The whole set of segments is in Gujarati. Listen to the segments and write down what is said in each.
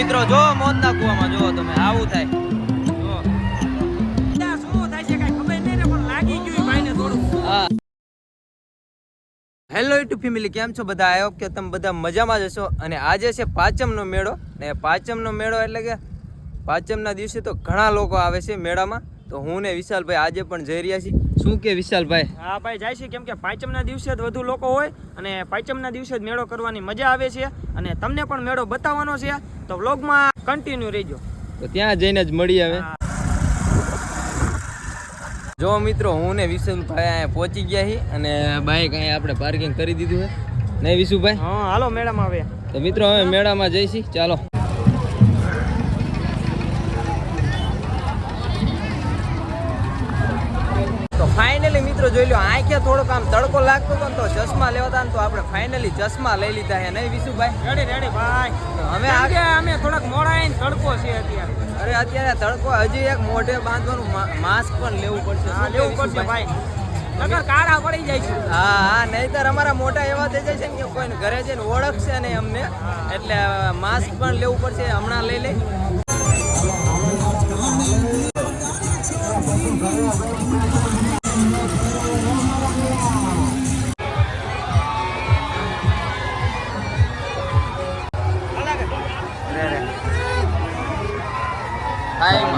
મિત્રો જો મોતના કુવામાં જો તમે આવું થાય. જો. શું થાય છે કાંઈ ખબર નહીં ને પણ લાગી ગયું ભાઈને થોડું. હા. હેલો યુટ્યુબ ફેમિલી કેમ છો બધા? આઈ હોપ કે તમે બધા મજામાં જ હશો. અને આજે છે પાંચમનો મેળો. ને પાંચમનો મેળો એટલે કે પાંચમના દિવસે તો ઘણા લોકો આવે છે મેળામાં. તો હું ને વિશાલભાઈ આજે પણ જઈ રહ્યા છીએ. શું કે વિશાલભાઈ? હા ભાઈ જાય છે. કેમ કે પાંચમના દિવસે જ વધુ લોકો હોય અને પાંચમના દિવસે જ મેળો કરવાની મજા આવે છે અને તમને પણ મેળો બતાવવાનો છે. તો વ્લોગમાં કન્ટિન્યુ રહેજો. તો ત્યાં જઈને જ મળીએ હવે. જો મિત્રો હું ને વિશુભાઈ અહીંયા પહોંચી ગયા છીએ અને બાઈક અહીંયા આપણે પાર્કિંગ કરી દીધું છે. નહીં વિશુભાઈ? હા હાલો મેળામાં આવ્યા તો મિત્રો હવે મેળામાં જઈશી. ચાલો તો ફાઇનલી મિત્રો જોઈ લો આંખે થોડોક આમ તડકો લાગતો હતો તો ચશ્મા લેવાતા ને તો આપણે ફાઇનલી ચશ્મા લઈ લીધા છે. નહીં વિશુભાઈ? રેડી રેડી ભાઈ તો હવે કેમ આ કે અમે થોડાક મોડા આવીને તડકો છે અત્યારે. અરે અત્યારે તડકો હજી એક મોઢે બાંધવાનું માસ્ક પણ લેવું પડશે. હા લેવું પડશે ભાઈ. નકર કાળા પડી જાય છે. હા હા નહીતર અમારા મોટા એવા થઈ જાય છે કે કોઈને ઘરે જઈને ઓળખશે નહીં અમને. એટલે માસ્ક પણ લેવું પડશે હમણાં લઈ લઈ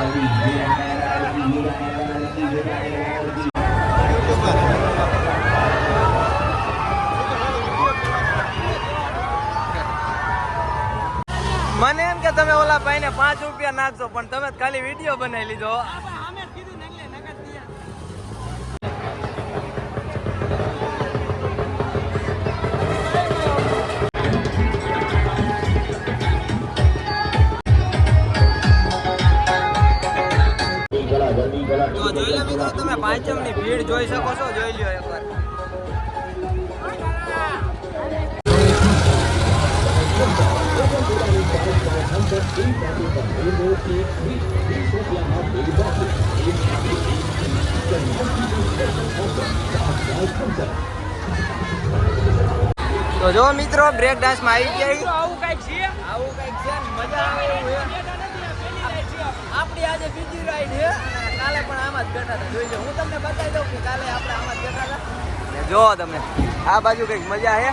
મને એમ કે તમે ઓલા ભાઈને પાંચ રૂપિયા નાખશો પણ તમે ખાલી વીડિયો બનાવી લીધો. મિત્રો તમે પાંચમની ભીડ જોઈ શકો છો જોઈ લ્યો એકવાર. તો જો મિત્રો બ્રેક ડાન્સમાં આવી ગયા. આવું કંઈક છે? આવું કંઈક છે મજા આવે એવું આપણી આજે બીજી રાઈડ છે. કાલે પણ આમાં જ બેઠા હતા. જોઈ હું તમને બતાવી દઉં કે કાલે આપણે આમાં જ બેઠા હતા. જો તમે આ બાજુ કંઈક મજા છે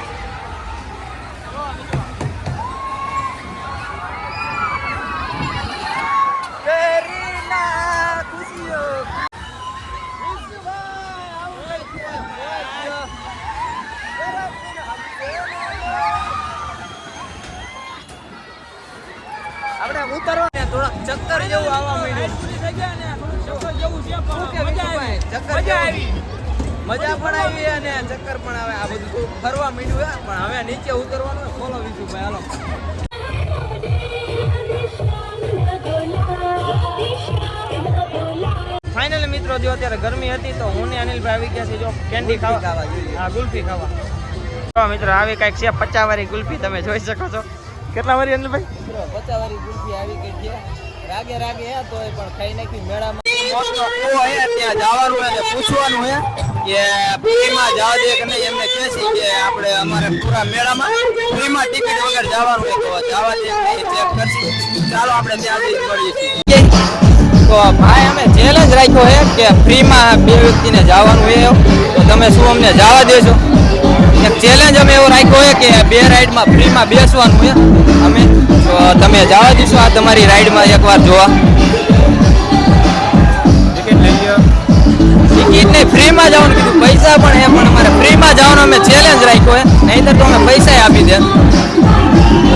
ઉતરવા થોડાક ચક્કર જેવું આવવા માંડ્યું. ચક્કર મજા? આવી. મજા પણ આવી અને ચક્કર પણ આવે. આ બધું ફરવા માંડ્યું પણ હવે નીચે ઉતરવાનું. બોલો વિશુભાઈ હાલો. ફાઇનલ મિત્રો જો અત્યારે ગરમી હતી તો હું ને અનિલભાઈ આવી ગયા છે જો કેન્ડી ખાવા. હા ગુલ્ફી ખાવા. મિત્રો આવી કંઈક છે પચાસ વાળી ગુલ્ફી તમે જોઈ શકો છો. કેટલા વાળી અનિલભાઈ? મિત્રો ગુલ્ફી આવી ગઈ છે. રાગે રાગે હે તો પણ ખાઈ નાખી મેળામાં. જવાનું પૂછવાનું હે કે ફ્રીમાં જવા દે કે કે આપણે અમારે પૂરા મેળામાં ફ્રીમાં ટિકિટ વગર જવાનું હોય તો જવા દે ચેક ચાલો આપણે ત્યાં જઈ મળીએ. તો ભાઈ, અમે ચેલેન્જ રાખ્યો છે કે ફ્રીમાં બે વ્યક્તિને જવાનું હોય તો તમે શું અમને જવા દેશો એક ચેલેન્જ અમે એવો રાખ્યો હોય કે બે રાઈડમાં ફ્રીમાં બેસવાનું છે. અમે તો તમે જવા દેશો આ તમારી રાઈડમાં એકવાર જોવા. ટિકિટ નહીં ફ્રીમાં જવાનું કીધું. પૈસા પણ એ પણ અમારે ફ્રીમાં જવાનો અમે ચેલેન્જ રાખ્યો હોય નહીંતર તો અમે પૈસા આપી દે.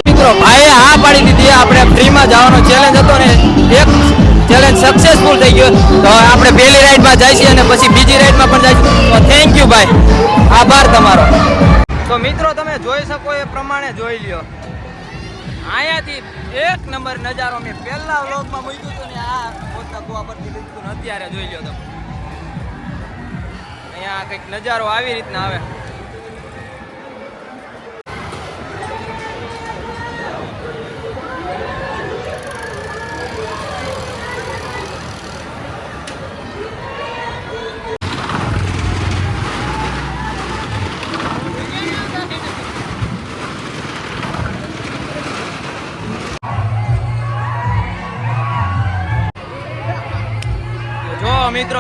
મિત્રો ભાઈએ હા પાડી દીધી. આપણે ફ્રીમાં જવાનો ચેલેન્જ હતો ને એક ચેલેન્જ સક્સેસફુલ થઈ ગયો. તો આપણે પહેલી રાઈડમાં જઈશું અને પછી બીજી રાઈડમાં પણ જઈશું તો થેન્ક યુ ભાઈ. આભાર તમારો. તો મિત્રો, તમે જોઈ શકો એ પ્રમાણે જોઈ લ્યો. અહીંયાથી એક નંબર નજારો મેં પહેલા વ્લોગમાં મૂક્યું હતું ને આ પોતા કુવા પરથી લીધું અત્યારે જોઈ લ્યો તમે. અહીંયા કંઈક નજારો આવી રીતના આવે.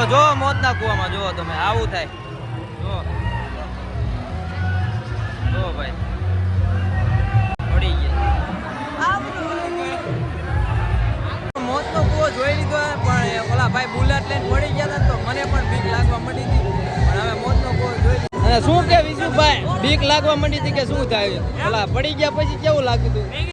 મિત્રો જો મોતના કુવામાં જો તમે, આવું થાય. જો જો ભાઈ. મોતનો કૂવો જોઈ લીધો પણ ઓલા ભાઈ બુલેટ લઈને પડી ગયા હતા તો મને પણ બીક લાગવા માંડી હતી. પણ હવે મોતનો કૂવો જોઈ અને શું કે વિશુભાઈ? બીક લાગવા માંડી હતી કે શું થાય? પડી ગયા પછી કેવું લાગતું હતું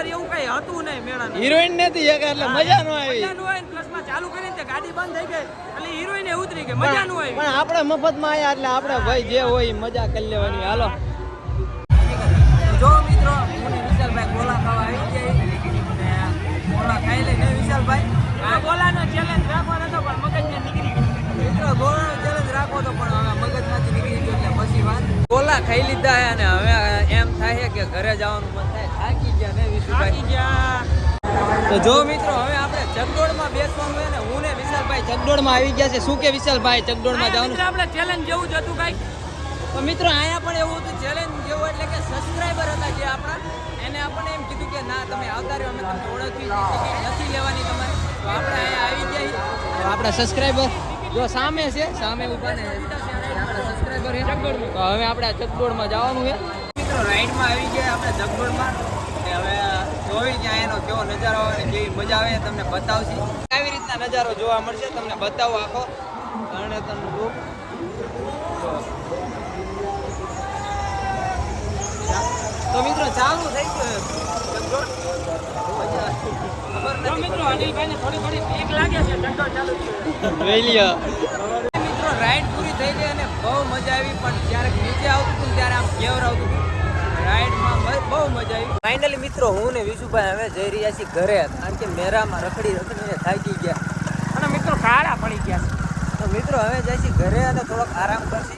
અંદર એવું કઈ હતું નહીં મેળાને. હિરોઈન નથી એક એટલે મજા ન આવી. મજા નો આવી પ્લસમાં ચાલુ કરીને તે ગાડી બંધ થઈ ગઈ. એટલે હિરોઈન એ ઉતરી ગઈ મજા નો આવી. પણ આપણે મફતમાં આયા એટલે આપણે ભાઈ જે હોય મજા કરી લેવાની. હાલો. જો મિત્રો વિશાલભાઈ ગોલા ખાવા આવી ને ગોલા ખાઈ લઈને વિશાલભાઈ. આ ગોલાનો ચેલેન્જ રાખવાનો હતો પણ મગજને નીકળી ગયું. મિત્રો ગોળાનો ચેલેન્જ રાખો તો પણ હવે મગજમાંથી નીકળી ગયો એટલે પછી વાત. ગોલા ખાઈ લીધા અને હવે એમ થાય કે ઘરે જવાનું મન થાય. થાકી ગયા. તો જો મિત્રો હવે આપણે ચકડોળમાં બેસવાનું હોય ને હું ને વિશાલભાઈ ચકડોળમાં આવી ગયા છે. શું કે વિશાલભાઈ ચકડોળમાં જવાનું? આપણે ચેલેન્જ જેવું જ હતું કાંઈક તો મિત્રો અહીંયા પણ એવું હતું ચેલેન્જ જેવું એટલે કે સબસ્ક્રાઈબર હતા જે આપણા. એને આપણને એમ કીધું કે ના તમે આવતા રહ્યો અમે તમને ઓળખવી નથી લેવાની તમારે. તો આપણે અહીંયા આવી ગયા આપણા સબસ્ક્રાઈબર જો સામે છે સામે ઊભા ને સબસ્ક્રાઈબર છે. તો હવે આપણે આ ચકડોળમાં જવાનું છે. મિત્રો રાઈડમાં આવી ગયા આપણે ચકડોળમાં. ને હવે જોઈ ત્યાં એનો કેવો નજારો આવે કેવી મજા આવે તમને બતાવશે. આવી રીતના નજારો જોવા મળશે તમને બતાવો આખો. તરણેતરનું રૂપ તો મિત્રો ચાલુ થઈ ગયું મિત્રો અનિલભાઈને થોડી થોડી બીક લાગે છે ધંધો ચાલુ થયું. મિત્રો રાઈડ પૂરી થઈ ગઈ અને બહુ મજા આવી પણ ક્યારેક નીચે આવતું હતું ત્યારે આમ કેવર આવતું હતું રાઈડમાં બહુ મજા આવી ફાઇનલી મિત્રો હું ને વિશુભાઈ હવે જઈ રહ્યા છીએ ઘરે કારણ કે મેરામાં રખડી રખડીને થાકી ગયા. અને મિત્રો કાળા પડી ગયા. છે તો મિત્રો હવે જઈશી ઘરે અને થોડોક આરામ કરશે.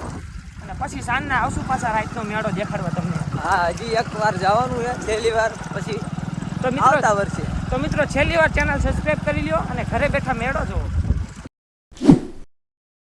અને પછી સાંજના આવશું પાછા રાતનો મેળો દેખાડવા તમને. હા હજી એક વાર જવાનું છે છેલ્લી વાર પછી તો મિત્રો આવતા વર્ષે. તો મિત્રો છેલ્લી વાર ચેનલ સબસ્ક્રાઇબ કરી લ્યો અને ઘરે બેઠા મેળો જોવો